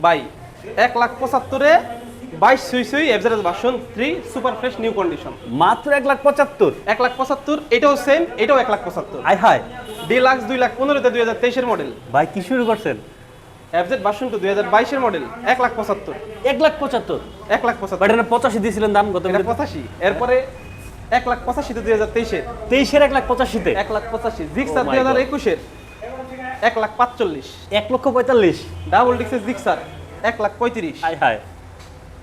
ভাই এক লাখ পঁচাত্তরে বাইশ সুই সুই average version three super fresh new condition মাত্র এক লাখ পঁচাত্তর এক লাখ পঁচাত্তর এটাও সেম এটাও এক লাখ পঁচাত্তর আয় হায় ডিলাক্স দুই লাখ পনেরোতে দুই হাজার তেইশের মডেল ভাই কি শুরু করছেন এফজেড ভার্সন টু দুই হাজার বাইশের মডেল এক লাখ পঁচাত্তর এক লাখ পঁচাত্তর এক লাখ পঁচাত্তর এটা পঁচাশি দিয়েছিলেন দাম গত পঁচাশি এরপরে এক লাখ পঁচাশিতে দুই হাজার তেইশের তেইশের এক লাখ পঁচাশিতে এক লাখ পঁচাশি জিক্সার Oh দুই হাজার. একুশের এক লাখ পাঁচচল্লিশ। এক লক্ষ পঁয়তাল্লিশ। ডাবল ডিক্সের জিক্সার এক লাখ পঁয়ত্রিশ। আয় হায়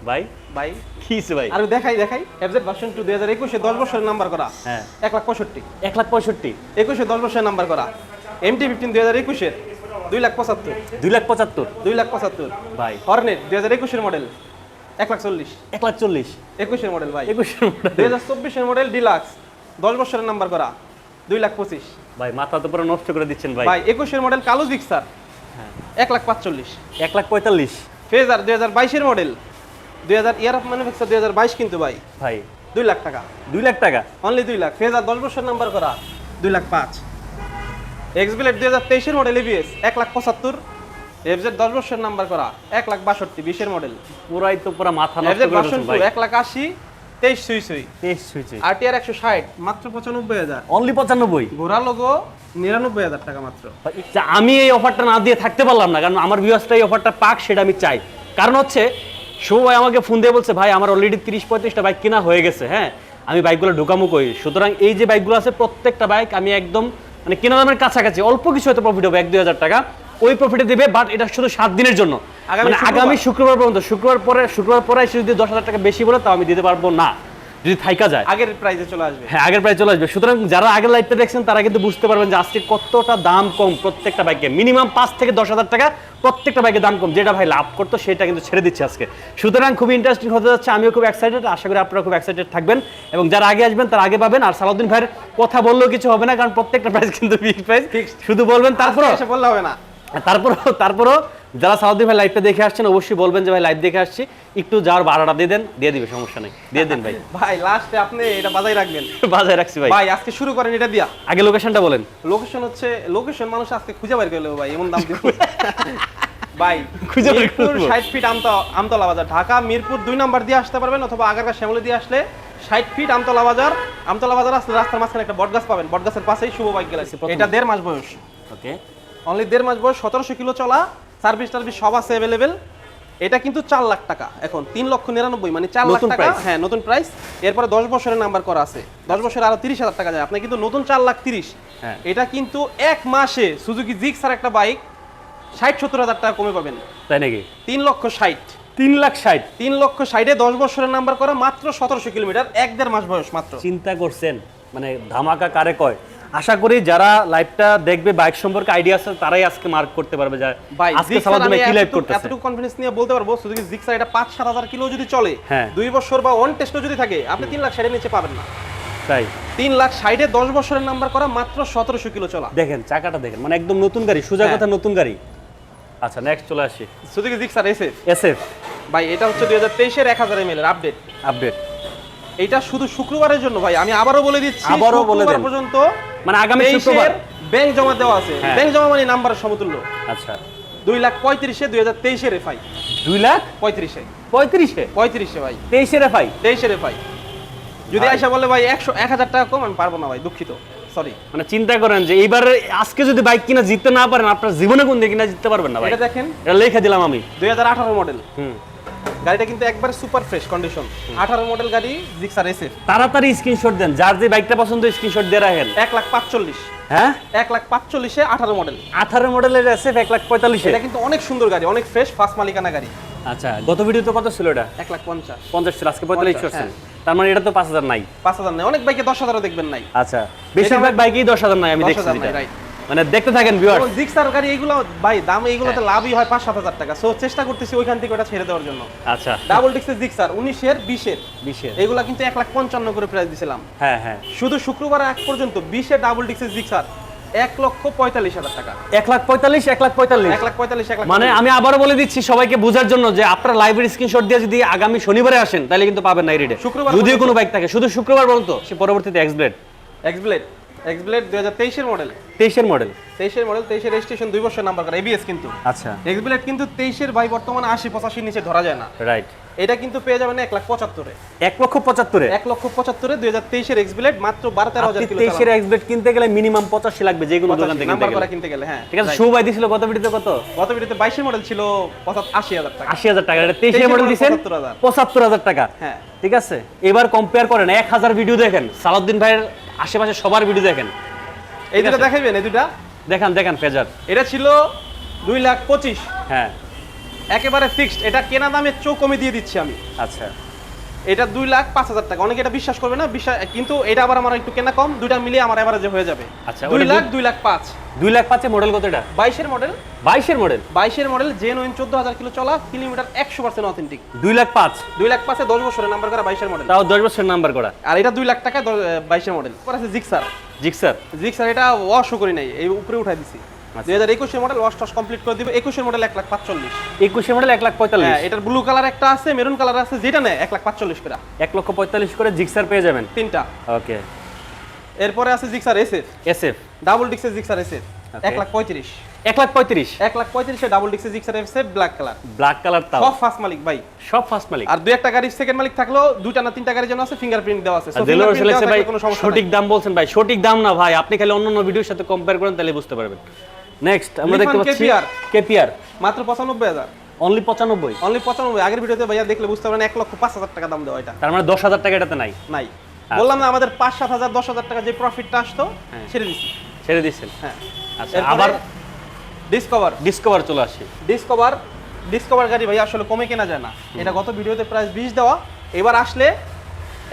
ভাই? ভাই? হইছে ভাই? আর দেখাই দেখাই। এফজেড ভার্সন টু দুই হাজার একুশে দশ বছরের নাম্বার করা। হ্যাঁ। এক লাখ পঁয়ষট্টি। এক লাখ পঁয়ষট্টি। একুশে দশ বছরের নাম্বার করা। এমটি ফিফটিন দুই হাজার একুশের। দুই লাখ পঁচাত্তর। দুই লাখ পঁচাত্তর। দুই লাখ পঁচাত্তর। ভাই। হর্নেট দুই হাজার একুশের মডেল এক লাখ চল্লিশ। এক লাখ চল্লিশ। একুশের মডেল ভাই। একুশের মডেল দুই হাজার চব্বিশের মডেল ডিলাক্স দশ বছরের নাম্বার করা। দুই লাখ পঁচিশ। ভাই মাথা তো পুরো নষ্ট করে দিচ্ছেন ভাই। ভাই একুশের মডেল কালো জিক্সার হ্যাঁ। এক লাখ পাঁচচল্লিশ। এক লাখ পঁয়তাল্লিশ। ফেজার দুই হাজার বাইশের মডেল দুই হাজার ইয়ার অফ ম্যানুফ্যাকচার দুই হাজার বাইশ কিন্তু ভাই। ভাই। দুই লাখ টাকা। দুই লাখ টাকা? অনলি দুই লাখ। ফেজার দশ বছর নাম্বার করা। দুই লাখ পাঁচ। এক্সবিলেট দুই হাজার তেইশের মডেল এবিএস এক লাখ পঁচাত্তর। এফজেড দশ বছর নাম্বার করা। এক লাখ বাষট্টি বিশের মডেল পুরাই তো পুরো মাথা নষ্ট করে এক লাখ আশি। তেইশ সুই সুই তেইশ সুইচে আরটিআর একশো ষাট মাত্র পঁচানব্বই হাজার। অনলি পঁচানব্বই? ঘোড়া লোগো নিরানব্বই হাজার টাকা মাত্র। আমি এই অফারটা না দিয়ে থাকতে পারলাম না কারণ আমার ভিউয়ার্সটা এই অফারটা পাক সেটা আমি চাই। কারণ হচ্ছে শুভ ভাই আমাকে ফোন দিয়ে বলছে ভাই আমার অলরেডি তিরিশ পঁয়ত্রিশটা বাইক কেনা হয়ে গেছে হ্যাঁ? আমি বাইকগুলো ঢোকামো করি সুতরাং এই যে বাইকগুলো আছে প্রত্যেকটা বাইক আমি একদম মানে কেনা দামের কাছাকাছি অল্প কিছু হয়তো প্রফিট হবে এক দুই হাজার টাকা। ওই প্রফিটে দেবে বাট এটা শুধু সাত দিনের জন্য। আগামী মানে শুক্রবার। পর্যন্ত শুক্রবার পরে শুক্রবার পরে এসে যদি দশ হাজার টাকা বেশি বলে তাও আমি দিতে পারব না। যদি থাইকা যায়। আগের প্রাইসে চলে আসবে। হ্যাঁ আগের প্রায় চলে আসবে। সুতরাং যারা আগের লাইভটা দেখছেন তারা কিন্তু বুঝতে পারবেন যে আজকে কতটা দাম কম প্রত্যেকটা বাইকে মিনিমাম পাঁচ থেকে দশ হাজার টাকা প্রত্যেকটা বাইকের দাম কম। যেটা ভাই লাভ করতো সেটা কিন্তু ছেড়ে দিচ্ছে আজকে। সুতরাং খুব ইন্টারেস্টিং হতে যাচ্ছে। আমিও খুব এক্সাইটেড আশা করি আপনারা খুব এক্সাইটেড থাকবেন। এবং যারা আগে আসবেন তারা আগে পাবেন। আর সালাউদ্দিন ভাইয়ের কথা বললেও কিছু হবে না কারণ প্রত্যেকটা প্রাইস কিন্তু ফিক্সড প্রাইস শুধু বলবেন তারপরও এসে বললে হবে না। তারপরও তারপরও যারা সাউদি ভাই লাইভটা দেখে আসছেন অবশ্যই বলবেন যে ভাই লাইভ দেখে আসছি। একটু যাওয়ার ভাড়াটা দিয়ে দেন দিয়ে দিবে সমস্যা নেই। দিয়ে দিন ভাই। ভাই লাস্টে আপনি এটা বাজাই রাখবেন। বাজায় রাখছি ভাই। ভাই আজকে শুরু করেন এটা দিয়া। আগে লোকেশনটা বলেন। লোকেশন হচ্ছে লোকেশন মানুষ আজকে খুঁজে বের করে ভাই এমন দাম দিব ভাই খুঁজে বের করে মিরপুর নেব। ষাট ফিট আমতলা আমতলা বাজার। ঢাকা মিরপুর দুই নাম্বার দিয়ে আসতে পারবেন অথবা আগারগা শ্যামলি দিয়ে আসলে ষাট ফিট আমতলা বাজার। আমতলা বাজার আসলে রাস্তার মাঝখানে একটা বটগাছ পাবেন। বটগাছের পাশেই শুভ বাইক গ্যালাক্সি এটা দেড় মাস বয়স। ওকে অনলি দেড় মাস বয়স সতেরোশো কিলো চলা। সার্ভিস টার্ভিস সব আছে অ্যাভেলেবেল এটা কিন্তু চার লাখ টাকা এখন তিন লক্ষ নিরানব্বই মানে চার লাখ টাকা। হ্যাঁ নতুন প্রাইস এরপরে দশ বছরের নাম্বার করা আছে। দশ বছরে আরও তিরিশ হাজার টাকা যায়। আপনি কিন্তু নতুন চার লাখ তিরিশ। হ্যাঁ। এটা কিন্তু এক মাসে সুজুকি জিক্স আর একটা বাইক ষাট সত্তর হাজার টাকা কমে পাবেন। তাই নাকি? তিন লক্ষ ষাট। তিন লাখ ষাট? তিন লক্ষ ষাটে দশ বছরের নাম্বার করা মাত্র সতেরোশো কিলোমিটার এক দেড় মাস বয়স মাত্র। চিন্তা করছেন? মানে ধামাকা কারে কয়? আশা করি যারা লাইভটা দেখবে বাইক সম্পর্কে আইডিয়া আছে তারাই আজকে মার্ক করতে পারবে যে ভাই আজকে সালাদ কি লাইভ করতেছে? এতটুকু কনফিডেন্স নিয়ে বলতে পারব সুজুকি জিক্সার এটা পাঁচ সাত হাজার কিলো যদি চলে হ্যাঁ। দুই বছর বা ওয়ান টেস্টও যদি থাকে আপনি তিন লাখ ষাটের নিচে পাবেন না। তাই। তিন লাখ ষাটে দশ বছরের নাম্বার করা মাত্র সতেরোশো কিলো চলা। দেখেন চাকাটা দেখেন মানে একদম নতুন গাড়ি সোজা হ্যাঁ। কথা নতুন গাড়ি। আচ্ছা নেক্সট চলে আসি। সুজুকি জিক্সার এসএফ এসএফ ভাই এটা হচ্ছে দুই হাজার তেইশের এক হাজার এম এর আপডেট আপডেট এটা শুধু শুক্রবারের জন্য ভাই আমি আবারও বলে দিচ্ছি আবারও বলে দেন। পর্যন্ত মানে আগামী শুক্রবার? ব্যাংক জমা দেওয়া আছে। ব্যাংক জমা মানে নাম্বারের সমতুল্য। আচ্ছা। দুই লাখ পঁয়ত্রিশে দুই হাজার তেইশের এফআই দুই লাখ পঁয়ত্রিশে। পঁয়ত্রিশে? পঁয়ত্রিশে ভাই। তেইশের এফআই তেইশের এফআই যদি। আইসা বলে ভাই একশো এক হাজার টাকা কম আমি পারব না ভাই দুঃখিত। সরি মানে চিন্তা করেন যে এইবার আজকে যদি বাইক কিনা জিততে না পারেন আপনার জীবনে কোন দিকে কিনা জিততে পারবেন না ভাই। এটা দেখেন। এটা লিখে দিলাম আমি। দুই হাজার আঠারো মডেল হুম। গাড়িটা কিন্তু একবারে সুপার ফ্রেশ কন্ডিশন আঠারো মডেল গাড়ি জিক্সার এসএফ তাড়াতাড়ি স্ক্রিনশট দেন যার যে বাইকটা পছন্দ স্ক্রিনশট দিয়ে রাখেন। এক লাখ পাঁচচল্লিশ। হ্যাঁ? এক লাখ পাঁচচল্লিশে আঠারো মডেল আঠারো মডেলের এসএফ এক লাখ পঁয়তাল্লিশে। এটা কিন্তু অনেক সুন্দর গাড়ি অনেক ফ্রেশ ফার্স্ট মালিকানা গাড়ি। আচ্ছা গত ভিডিওতে কত ছিল এটা? এক লাখ পঞ্চাশ। পঞ্চাশ ছিল আজকে পঁয়তাল্লিশ পঞ্চাশ, করছেন। তার মানে এটা তো পাঁচ হাজার নাই। পাঁচ হাজার নাই অনেক বাইকে দশ হাজারও দেখবেন নাই। আচ্ছা বেশিরভাগ বাইকেই দশ হাজার নাই আমি দেখছি right. মানে দেখতে থাকেন ভিউয়ার্স এবং জিক্সার গাড়ি এইগুলো ভাই দাম এইগুলোতে লাভই হয় পাঁচ সাত হাজার টাকা। সো চেষ্টা করতেছি ওইখান থেকে ওটা ছেড়ে দেওয়ার জন্য। আচ্ছা। ডাবল ডিক্সের জিক্সার উনিশের বিশের। বিশের। এগুলা কিন্তু এক লাখ পঞ্চান্ন করে প্রাইস দিছিলাম। হ্যাঁ হ্যাঁ। শুধু শুক্রবার এক পর্যন্ত বিশের ডাবল ডিক্সের জিক্সার এক লক্ষ পঁয়তাল্লিশ হাজার টাকা। এক লাখ পঁয়তাল্লিশ এক লাখ পঁয়তাল্লিশ। এক লাখ পঁয়তাল্লিশ মানে আমি আবারও বলে দিচ্ছি সবাইকে বোঝার জন্য যে আপনারা লাইভের স্ক্রিনশট দিয়ে যদি আগামী শনিবারে আসেন তাহলে কিন্তু পাবেন না রেটে শুক্রবার যদিও কোনো বাইক থাকে। শুধু শুক্রবার পর্যন্ত সে পরবর্তীতে এক্সব্লেড এক্সব্লেড এক্স ব্লেড দুই হাজার তেইশের মডেল তেইশের মডেল তেইশের মডেল তেইশের রেজিস্ট্রেশন দুই বছর নাম্বার করা এবিএস কিন্তু। আচ্ছা। এক্স ব্লেড কিন্তু তেইশের ভাই বর্তমানে আশি পঁচাশির নিচে ধরা যায় না। রাইট এটা কিন্তু পেয়ে যাবেন এক লাখ পঁচাত্তরে। এক লক্ষ পঁচাত্তরে? এক লক্ষ পঁচাত্তরে দুই হাজার তেইশের এক্স ব্লেড মাত্র বারো তেরো হাজার তেইশের এক্সবেট কিনতে গেলে মিনিমাম পঁচাশি লাগবে যে কোনো দোকান থেকে নাম্বার করা। কিনতে গেলে হ্যাঁ ঠিক আছে শুভাই দিছিল কত ভিডিওতে কত? গত ভিডিওতে বাইশের মডেল ছিল আশি হাজার টাকা। আশি হাজার টাকা এটা তেইশের মডেল দিচ্ছেন পঁচাত্তর হাজার। টাকা। হ্যাঁ। ঠিক আছে এবার কম্পেয়ার করেন এক হাজার ভিডিও দেখেন সালাউদ্দিন ভাইয়ের আশেপাশে সবার ভিডিও দেখেন। এই দুটা দেখাইবেন এই দুটা দেখান দেখান ফেজার। এটা ছিল দুই লাখ পঁচিশ। হ্যাঁ। একেবারে ফিক্সড এটা কেনা দামে চোখ কমে দিয়ে দিচ্ছি আমি। আচ্ছা। এটা দুই লাখ পাঁচ হাজার টাকা। অনেকে এটা বিশ্বাস করবে না বিশ্বাস কিন্তু এটা আবার আমার একটু কেনা কম দুইটা মিলিয়ে আমার এভারেজে হয়ে যাবে। আচ্ছা, দুই লাখ দুই- লাখ পাঁচ। দুই লাখ পাঁচে মডেল কত এটা? বাইশের মডেল বাইশের মডেল বাইশের মডেল জেন ওইন চোদ্দ হাজার কিলো চলা কিলোমিটার একশো পার্সেন্ট অথেন্টিক দুই লাখ পাঁচ? দুই লাখ পাঁচে দশ বছরের নাম্বার করা বাইশের মডেল তাও দশ বছরের নাম্বার করা। আর এটা দুই লাখ টাকা বাইশের মডেল পর আছে জিক্সার জিক্সার জিক্সার এটা ওয়াশও করি নাই এই উপরে উঠাই দিছি। দুই হাজার একুশের মডেল ওয়াশ টস কমপ্লিট করে দিব। একুশের মডেল এক লাখ পাঁচচল্লিশ। একুশের মডেল এক লাখ পঁয়তাল্লিশ। হ্যাঁ এটার ব্লু কালার একটা আছে মেরুন কালার আছে যেটা নেয় এক লাখ পাঁচচল্লিশ করে। এক লক্ষ পঁয়তাল্লিশ করে জিক্সার পেয়ে যাবেন। তিনটা। ওকে। এরপরে আছে Gixxer SF S F double ডিক্সের Gixxer SF. এক লাখ পঁয়ত্রিশ। এক লাখ পঁয়ত্রিশ। এক লাখ পঁয়ত্রিশে double ডিক্সের Gixxer SF black colour black colour তাও। সব ফার্স্ট মালিক ভাই। সব ফার্স্ট মালিক। আর দুই একটা গাড়ির সেকেন্ড মালিক থাকলেও দুইটা না তিনটা গাড়ির জন্য আছে ফিঙ্গারপ্রিন্ট দেওয়া আছে। ভাই সঠিক দাম বলছেন ভাই। সঠিক দাম না ভাই আপনি খালি অন্য অন্য ভিডিওর সাথে কম্পেয়ার করেন তাহলে বুঝতে পারবেন। নেক্সট আমরা দেখতে পাচ্ছি KPR কেপিআর মাত্র পঁচানব্বই হাজার। অনলি পঁচানব্বই। অনলি পঁচানব্বই। আগের ভিডিওতে ভাইয়া দেখলে বুঝতে এক লক্ষ পাঁচ হাজার টাকা দাম দেওয়া এটা। তার মানে দশ হাজার টাকা এটাতে নাই। নাই। বললাম না আমাদের পাঁচ সাত হাজার দশ হাজার টাকা যে প্রফিটটা আসতো। ছেড়ে দিচ্ছি ছেড়ে দিচ্ছেন। হ্যাঁ। আচ্ছা আবার ডিসকভার ডিসকভার চলে আসি। ডিসকভার ডিসকভার গাড়ি ভাই আসলে কমে কেনা যায় না। এটা গত ভিডিওতে প্রাইস বিশ দেওয়া। এবার আসলে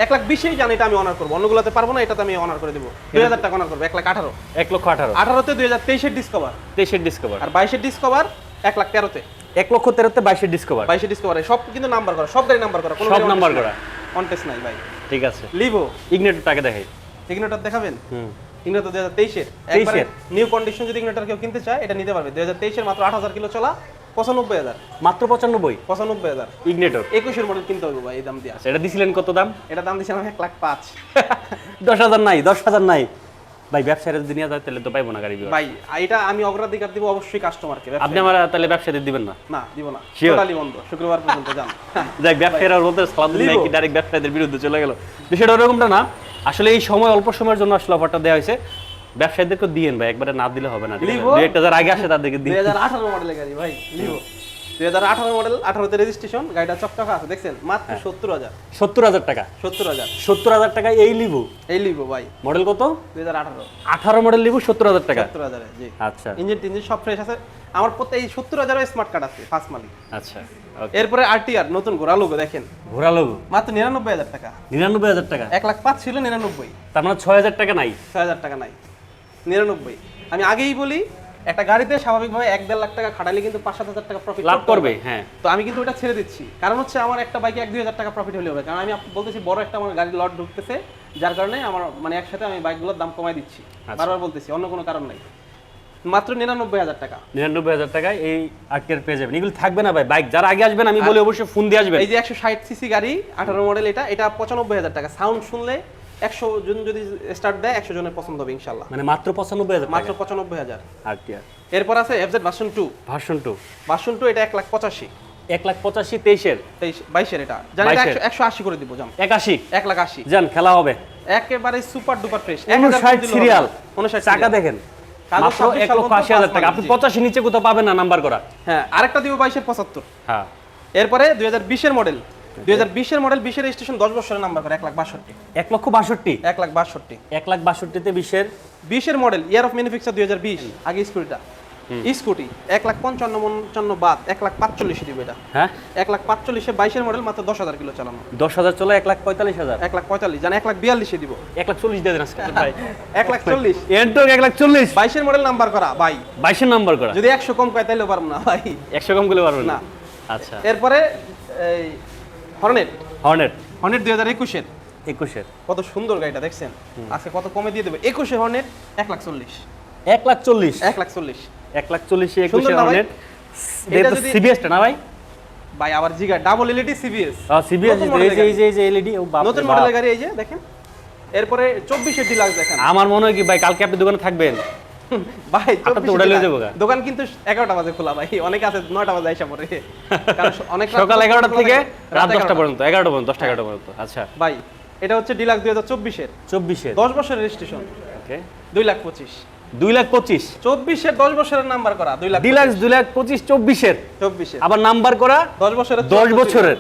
এক লাখ বিশেই জানি এটা আমি অনার করব। অন্যগুলোতে পারব না এটাতে আমি অনার করে দেবো। দুই হাজার টাকা অনার করব এক লাখ আঠারো। এক লক্ষ আঠারো। আঠারোতে দুই হাজার তেইশের ডিসকভার তেইশের ডিসকভার আর বাইশের ডিসকভার এক লাখ তেরোতে। এক লক্ষ তেরোতে বাইশের ডিসকভার বাইশের ডিসকভার সব কিন্তু নাম্বার করা সব গাড়ি নাম্বার করা কোনো সব নাম্বার করা। কন্টেস্ট নাই ভাই। ঠিক আছে। লিভো ইগনেটর টাকা দেখাই। ইগনোটার দেখাবেন? হুম। ইগনোটার দুই হাজার তেইশের। 23 এর? নিউ কন্ডিশন যদি ইগনোটার কেউ কিনতে চায় এটা নিতে পারবে। দুই হাজার তেইশের মাত্র আট হাজার কিলো চলা। পঁচানব্বই হাজার। মাত্র পঁচানব্বই? পঁচানব্বই হাজার। ইগনেটর একুশের মডেল কিনতে হবে ভাই এই দাম দিয়ে। এটা দিছিলেন কত দাম? এটা দাম দিয়েছিলাম এক লাখ পাঁচ। দশ হাজার নাই দশ হাজার নাই। ভাই ব্যবসায়ীরা যদি নিয়ে যায় তাহলে তো পাইবো না গাড়ি ভাই এটা আমি অগ্রাধিকার দিব অবশ্যই কাস্টমারকে আপনি আমার তাহলে ব্যবসায়ীদের দিবেন না? না দিব না। টোটালি বন্ধ শুক্রবার পর্যন্ত যান। যাক ব্যবসায়ীরা বলতে সালাদুল্লাহ লিবো। কি ডাইরেক্ট ব্যবসায়ীদের বিরুদ্ধে চলে গেল। বিষয়টা ওরকমটা না আসলে এই সময় অল্প সময়ের জন্য আসলে অফারটা দেওয়া হয়েছে। ব্যবসায়ীদেরকে দিয়েন ভাই একবারে না দিলে হবে না একটা যারা আগে আসে তাদেরকে দিন। হাজার আঠারো মডেলের গাড়ি ভাই লিভো। মডেল আঠারোতে রেজিস্ট্রেশন গাড়িটা চকচকা আছে দেখছেন? মাত্র হ্যাঁ। সত্তর হাজার। সত্তর হাজার টাকা। সত্তর হাজার। সত্তর হাজার টাকা এই এই লিভো ভাই। মডেল কত? দুই হাজার আঠারো। আঠারো মডেল টাকা। সত্তর হাজারে জি। আচ্ছা। ইঞ্জিন টিঞ্জিন সব ফ্রেশ আছে। আমার প্রত্যেক এই সত্তর হাজারও স্মার্ট কার্ড আছে ফার্স্ট মালিক। আচ্ছা। এরপরে আরটিআর নতুন ঘোরা লোগো দেখেন। ঘোরা লোগো মাত্র নিরানব্বই হাজার টাকা। নিরানব্বই হাজার টাকা? এক লাখ পাঁচ ছিল নিরানব্বই। তার মানে ছয় হাজার টাকা নাই। ছয় হাজার টাকা নাই। নিরানব্বই। আমি আগেই বলি একটা গাড়িতে স্বাভাবিকভাবে এক দেড় লাখ টাকা খাটালে কিন্তু পাঁচ সাত হাজার টাকা প্রফিট লাভ করবে হ্যাঁ। তো আমি কিন্তু ওটা ছেড়ে দিচ্ছি। কারণ হচ্ছে আমার একটা বাইকে এক দুই হাজার টাকা প্রফিট হলে হবে। কারণ আমি বলতেছি বড় একটা আমার গাড়ির লট ঢুকতেছে যার কারণে আমার মানে একসাথে আমি বাইকগুলোর দাম কমাই দিচ্ছি। আচ্ছা। বারবার বলতেছি অন্য কোনো কারণ নাই। মাত্র নিরানব্বই হাজার টাকা। নিরানব্বই হাজার টাকায় এই আটকের পেয়ে যাবেন। এগুলো থাকবে না ভাই। বাইক যারা আগে আসবেন আমি বলে অবশ্যই ফোন দিয়ে আসবেন। এই যে একশো ষাট সিসি গাড়ি আঠারো মডেল এটা এটা পঁচানব্বই হাজার টাকা। সাউন্ড শুনলে একশো জন যদি স্টার্ট দেয় একশো জনের পছন্দ হবে ইনশাল্লাহ মানে মাত্র পঁচানব্বই হাজার মাত্র পঁচানব্বই হাজার। আটটিয়ার এরপর আছে FZ version two version two version two এটা এক লাখ পঁচাশি। এক লাখ পঁচাশি তেইশের। তেইশ বাইশের এটা। জানি একশো আশি করে দিব জাম একাশি। এক লাখ আশি। যান খেলা হবে। একেবারে সুপার ডুপার ফ্রেশ উনষাট সিরিয়াল উনষাট টাকা দেখেন। মাত্র এক লক্ষ আশি হাজার টাকা। আপনি পঁচাশি নিচে কোথাও পাবেন না নাম্বার করা। হ্যাঁ আরেকটা দিব বাইশের পঁচাত্তর। হ্যাঁ। এরপরে দুই হাজার বিশের মডেল দুই হাজার বিশের মডেল বিশের রেজিস্ট্রেশন দশ বছরের নাম্বার করে এক লাখ বাষট্টি এক লক্ষ বাষট্টি এক লাখ বাষট্টি এক লাখ বাষট্টিতে বিশের বিশের মডেল ইয়ার অফ ম্যানুফ্যাকচার দুই হাজার বিশ আগে স্কুটিটা স্কুটি এক লাখ পঞ্চান্ন পঞ্চান্ন বাদ এক লাখ পাঁচচল্লিশে দিব এটা হ্যাঁ এক লাখ পাঁচচল্লিশে বাইশের মডেল মাত্র দশ হাজার কিলো চালানো দশ হাজার চলে এক লাখ পঁয়তাল্লিশ হাজার এক লাখ পঁয়তাল্লিশ জান এক লাখ বিয়াল্লিশে দিব এক লাখ চল্লিশ আজকে ভাই এক লাখ চল্লিশ এন্টক এক লাখ চল্লিশ বাইশের মডেল নাম্বার করা ভাই বাইশের নাম্বার করা যদি একশো কম কয় তাইলেও পারব না ভাই একশো কম করলে পারবেন না না। আচ্ছা এরপরে এই হর্নেট? হর্নেট। হর্নেট দুই হাজার একুশের। একুশের। কত সুন্দর গাড়িটা দেখছেন? আজকে কত কমে দিয়ে দেবে? একুশে হর্নেট এক লাখ চল্লিশ। এক লাখ চল্লিশ। এক লাখ চল্লিশ। এক লাখ চল্লিশে একুশে? হর্নেট। সিবিএসটা না ভাই? ভাই আবার জিগা ডাবল এলইডি সিবিএস সিবিএস এই যে এই যে এলইডি ও বাপ নতুন মডেলের গাড়ি এই যে দেখেন। এরপরে চব্বিশের ডিলাক্স দেখেন। আমার মনে হয় কি ভাই কালকে আপনি দোকানে থাকবেন। ভাই আপনার তো 24 ওটা লয়ে deluxe। যাব গা। দোকান কিন্তু এগারোটা বাজে খোলা ভাই। অনেকে আছে নয়টা বাজে আইসা পড়ে। কারণ অনেক সকাল এগারোটা থেকে রাত দশটা পর্যন্ত এগারোটা পর্যন্ত দশটা এগারোটা পর্যন্ত। আচ্ছা। ভাই এটা হচ্ছে ডিলাক্স দুই হাজার চব্বিশের। চব্বিশে দশ বছরের রেজিস্ট্রেশন ওকে দুই লাখ পঁচিশ। দুই লাখ পঁচিশ? চব্বিশের দশ বছরের নাম্বার করা দুই লাখ ডিলাক্স দুই লাখ পঁচিশ চব্বিশের? চব্বিশের। আবার নাম্বার করা? দশ বছরের দশ বছরের।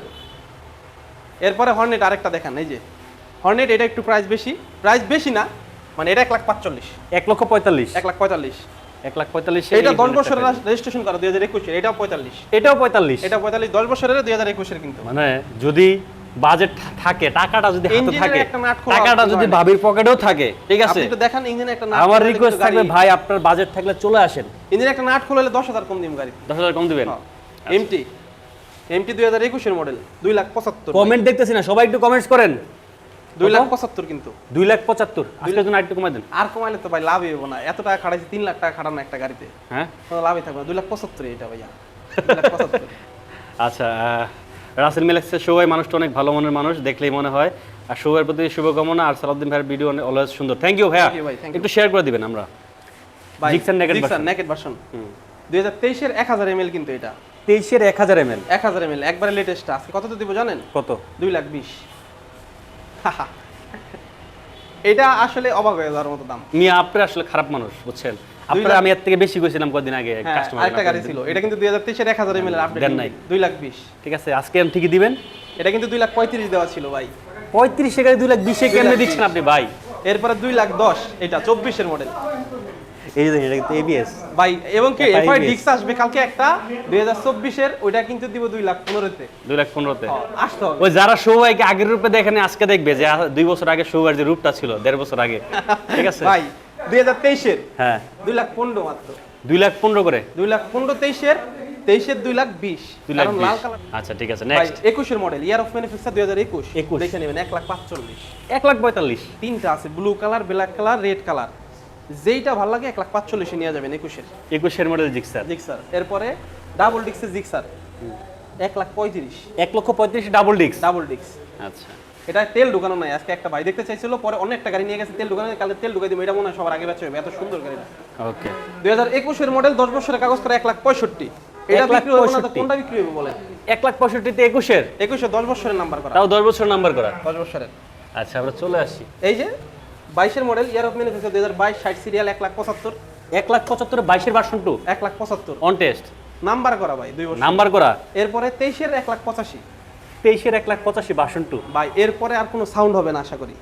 এরপরে হর্নেট আরেকটা দেখান এই যে। হর্নেট এটা একটু প্রাইস বেশি। প্রাইস বেশি না মানে এটা এক লাখ পাঁচচল্লিশ। এক লক্ষ পঁয়তাল্লিশ। এক লাখ পঁয়তাল্লিশ। এক লাখ পঁয়তাল্লিশ এটা দশ বছরের রেজিস্ট্রেশন করা দুই হাজার একুশের এটাও পঁয়তাল্লিশ। এটাও পঁয়তাল্লিশ। এটা পঁয়তাল্লিশ দশ বছরের দুই হাজার একুশের কিন্তু। মানে যদি বাজেট থাকে টাকাটা যদি হাতে থাকে টাকাটা যদি ভাবির পকেটেও থাকে ঠিক আছে? আপনি দেখান ইঞ্জিনে একটা নাট আমার রিকোয়েস্ট থাকবে ভাই আপনার বাজেট থাকলে চলে আসেন। ইঞ্জিনে একটা নাট খুলে দশ হাজার কম দিন গাড়ি। দশ হাজার কম দিবেন? এমটি এমটি দুই হাজার একুশের মডেল দুই লাখ পঁচাত্তর। কমেন্ট দেখতেছি না সবাই একটু কমেন্টস করেন। দুই লাখ পঁচাত্তর কিন্তু। দুই লাখ পঁচাত্তর। আজকের জন্য একটু কমাই দেন। আর কমাইলে তো ভাই লাভই হব না। এত টাকা খাটাইছি তিন লাখ টাকা খাটানো একটা গাড়িতে। হ্যাঁ? কোনো লাভই থাকবে না। দুই লাখ পঁচাত্তর এটা ভাইয়া। দুই লাখ পঁচাত্তর। আচ্ছা রাসেল মিলেক্সের শোভাই মানুষটা অনেক ভালো মনের মানুষ দেখলেই মনে হয়। আর শোয়ের প্রতি শুভকামনা আর সালাউদ্দিন ভাইয়ের ভিডিও অলওয়েজ সুন্দর। থ্যাংক ইউ ভাইয়া। একটু শেয়ার করে দিবেন আমরা। naked version। ভার্সন দুই হাজার তেইশের এক হাজার এমএল কিন্তু এটা। তেইশের এক হাজার এম এক হাজার এমএল একবারে লেটেস্ট আজকে কত দিব জানেন? কত? দুই লাখ বিশ। এটা আসলে অবাক হয়ে যাওয়ার মতো দাম। মিয়া আপনি আসলে খারাপ মানুষ বুঝছেন? আপনারা আমি এর থেকে বেশি কইছিলাম কদিন আগে হ্যাঁ কাস্টমার আরেকটা গাড়ি ছিল। এটা কিন্তু দুই হাজার তেইশের এক এর এমএল আপডেট দেন নাই। দুই লাখ বিশ। ঠিক আছে আজকে আমি ঠিকই দিবেন? এটা কিন্তু দুই লাখ পঁয়ত্রিশ দেওয়া ছিল ভাই। পঁয়ত্রিশে গাড়ি দুই লাখ বিশে কেমনে দিচ্ছেন আপনি ভাই? এরপরে দুই লাখ দশ এটা চব্বিশের মডেল এই যে এটা কিন্তু এবিএস ভাই এবং কি এফআই ডিক্স আসবে কালকে একটা দুই হাজার চব্বিশের ওইটা কিন্তু দিব দুই লাখ পনেরোতে। দুই লাখ পনেরোতে। আসতে হবে। ওই যারা সৌভাইকে আগের রূপে দেখেন আজকে দেখবে যে দুই বছর আগে সৌভাইয়ের যে রূপটা ছিল দেড় বছর আগে। ঠিক আছে? ভাই দুই হাজার তেইশের হ্যাঁ। দুই লাখ পনেরো মাত্র। দুই লাখ পনেরো করে? দুই লাখ পনেরো তেইশের তেইশের দুই লাখ বিশ। দুই লাখ কারণ লাল। কালার আচ্ছা ঠিক আছে ভাই নেক্সট একুশের মডেল ইয়ার অফ ম্যানুফ্যাকচার দুই হাজার একুশ। 21 দেখে নেবেন এক লাখ পাঁচচল্লিশ। এক লাখ পঁয়তাল্লিশ। তিনটা আছে blue colour black colour red colour যেইটা ভালো লাগে এক লাখ পাঁচচল্লিশে নিয়ে যাবেন একুশের। একুশের মডেল জিক্সার জিক্সার এরপরে ডাবল ডিক্সের জিক্সার এক লাখ পঁয়ত্রিশ। এক লক্ষ পঁয়ত্রিশ ডাবল ডিক্স ডাবল ডিক্স আচ্ছা। এটা তেল ঢুকানো নাই আজকে একটা ভাই দেখতে চাইছিল পরে অনেকটা গাড়ি নিয়ে গেছে তেল ঢুকানো কালকে তেল ঢুকাই দিব এটা মনে হয় সবার আগে বেচে হবে এত সুন্দর গাড়িটা ওকে দুই হাজার একুশের মডেল দশ বছরের কাগজ করে এক লাখ পঁয়ষট্টি। এটা বিক্রি হবে না তো কোনটা বিক্রি হবে বলেন? এক লাখ পঁয়ষট্টিতে একুশের? একুশে দশ বছরের নাম্বার করা। তাও দশ বছরের নাম্বার করা। দশ বছরের। আচ্ছা আমরা চলে আসি। এই যে বাইশের মডেল ইয়ার অফ ম্যানুফ্যাকচার দুই হাজার বাইশ ষাট সিরিয়াল এক লাখ পঁচাত্তর। এক লাখ পঁচাত্তর বাইশের ভার্সন টু এক লাখ পঁচাত্তর। অন টেস্ট নাম্বার করা ভাই দুই বছর। নাম্বার করা? এরপরে তেইশের এক লাখ পঁচাশি। তেইশের এক লাখ পঁচাশি ভার্সন টু ভাই এরপরে আর কোনো সাউন্ড হবে না আশা করি।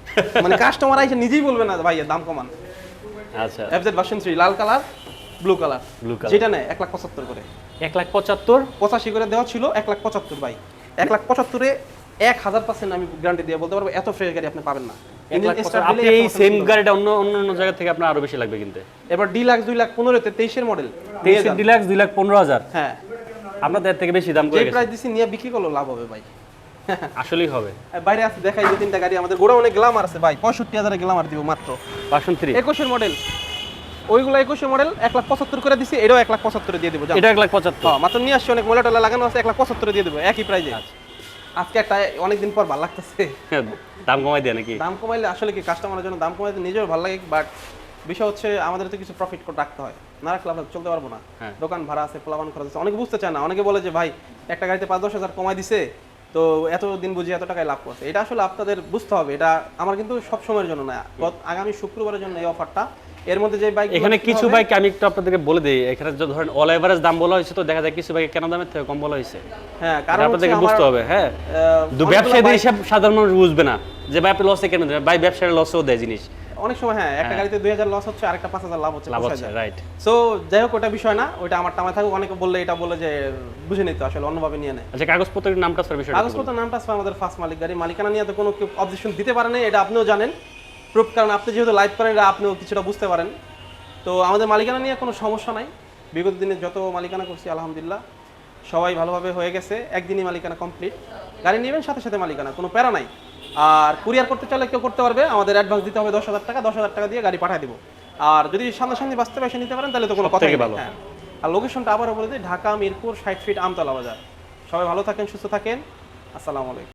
মানে কাস্টমার এসে নিজেই বলবে না ভাই এর দাম কমান। আচ্ছা। এফজেড ভার্সন থ্রি লাল colour blue colour Blue color। যেটা নেয় এক লাখ পঁচাত্তর করে। এক লাখ পঁচাত্তর? পঁচাশি করে দেওয়া ছিল এক লাখ পঁচাত্তর ভাই। এক লাখ পঁচাত্তরে এক হাজার পার্সেন্ট আমি গ্যারান্টি দিয়ে বলতে পারব এত ফ্রেশ গাড়ি আপনি পাবেন না। লাখ আপনি এই সেম গাড়িটা অন্য অন্য অন্য জায়গা থেকে আপনার আরও বেশি লাগবে কিনতে। এবার ডি লাক্স দুই লাখ পনেরোতে তেইশের মডেল তেইশের ডিলাক্স দুই লাখ পনেরো হাজার? হ্যাঁ। আপনাদের থেকে বেশি দাম করে গেছে? প্রাইস দিছি নিয়ে বিক্রি করল লাভ হবে ভাই। আসলেই হবে। বাইরে আছে দেখাই যে তিনটা গাড়ি আমাদের গোড়া অনেক গ্লামার আছে ভাই পঁয়ষট্টি হাজারের গ্লামার দিব মাত্র। ভার্সন একুশের মডেল ওইগুলো একুশের মডেল এক লাখ পঁচাত্তর করে দিছি এটাও এক লাখ পঁচাত্তরে দিয়ে দেবো এটা এক লাখ পঁচাত্তর। হ্যাঁ মাত্র নিয়ে আসছি অনেক মোলা টোলা লাগানো আছে এক লাখ পঁচাত্তরে দিয়ে দেবো একই প্রাইজে আজকে একটা অনেকদিন পর ভালো লাগতেছে। দাম কমাই দেয় নাকি? দাম কমাইলে আসলে কি কাস্টমারের জন্য দাম কমাইতে নিজেও ভালো লাগে বাট বিষয় হচ্ছে আমাদের তো কিছু প্রফিট করে রাখতে হয়। না রাখলে আমরা চলতে পারব না। হ্যাঁ। দোকান ভাড়া আছে প্লাবান খরচ আছে। অনেকে বুঝতে চায় না। অনেকে বলে যে ভাই একটা গাড়িতে পাঁচ দশ হাজার কমাই দিছে তো এত দিন বুঝি এত টাকায় লাভ করছে। এটা আসলে আপনাদের বুঝতে হবে এটা আমার কিন্তু সব সময়ের জন্য না। গত- আগামী শুক্রবারের জন্য এই অফারটা এর মধ্যে যে বাইক এখানে কিছু বাইক আমি একটু আপনাদেরকে বলে দিই। এখানে যে ধরেন অল এভারেজ দাম বলা হয়েছে তো দেখা যায় কিছু বাইক কেন দামের থেকে কম বলা হয়েছে। হ্যাঁ কারণ আপনাদেরকে বুঝতে হবে হ্যাঁ। দু অনেকগুলো ব্যবসায়ী bike- হিসাব সাধারণ মানুষ বুঝবে না যে ভাই আপনি লসে কেন দেবেন ভাই ব্যবসায়ীর লসও দেয় জিনিস। অনেক সময় হ্যাঁ একটা গাড়িতে দুই হাজার লস হচ্ছে আরেকটা পাঁচ হাজার লাভ হচ্ছে লাভ হচ্ছে রাইট সো যাই হোক ওটা বিষয় না ওইটা আমার টামায় থাকুক অনেকে বললে এটা বলে যে বুঝে নিতে আসলে অন্যভাবে নিয়ে নেয়। আচ্ছা কাগজপত্রের নামটা স্যার বিষয়টা একটু বলুন। কাগজপত্র নামটা আছে আমাদের ফার্স্ট মালিক গাড়ি। মালিকানা নিয়ে তো কোনো অবজেকশন দিতে পারে না এটা আপনিও জানেন। প্রুফ কারণ আপনি যেহেতু লাইভ করেন এটা আপনিও কিছুটা বুঝতে পারেন। তো আমাদের মালিকানা নিয়ে কোনো সমস্যা নাই। বিগত দিনে যত মালিকানা করছি আলহামদুলিল্লাহ সবাই ভালোভাবে হয়ে গেছে একদিনই মালিকানা কমপ্লিট গাড়ি নেবেন সাথে সাথে মালিকানা কোনো প্যারা নাই। আর কুরিয়ার করতে চাইলে কেউ করতে পারবে। আমাদের অ্যাডভান্স দিতে হবে দশ হাজার টাকা দশ হাজার টাকা দিয়ে গাড়ি পাঠিয়ে দিব। আর যদি সামনাসামনি বাস্তবে এসে নিতে পারেন তাহলে তো কোনো কথা ভালো। হ্যাঁ। আর লোকেশনটা আবারও বলে দিই ঢাকা মিরপুর ষাট ফিট আমতলা বাজার। সবাই ভালো থাকেন সুস্থ থাকেন। আসসালামু আলাইকুম।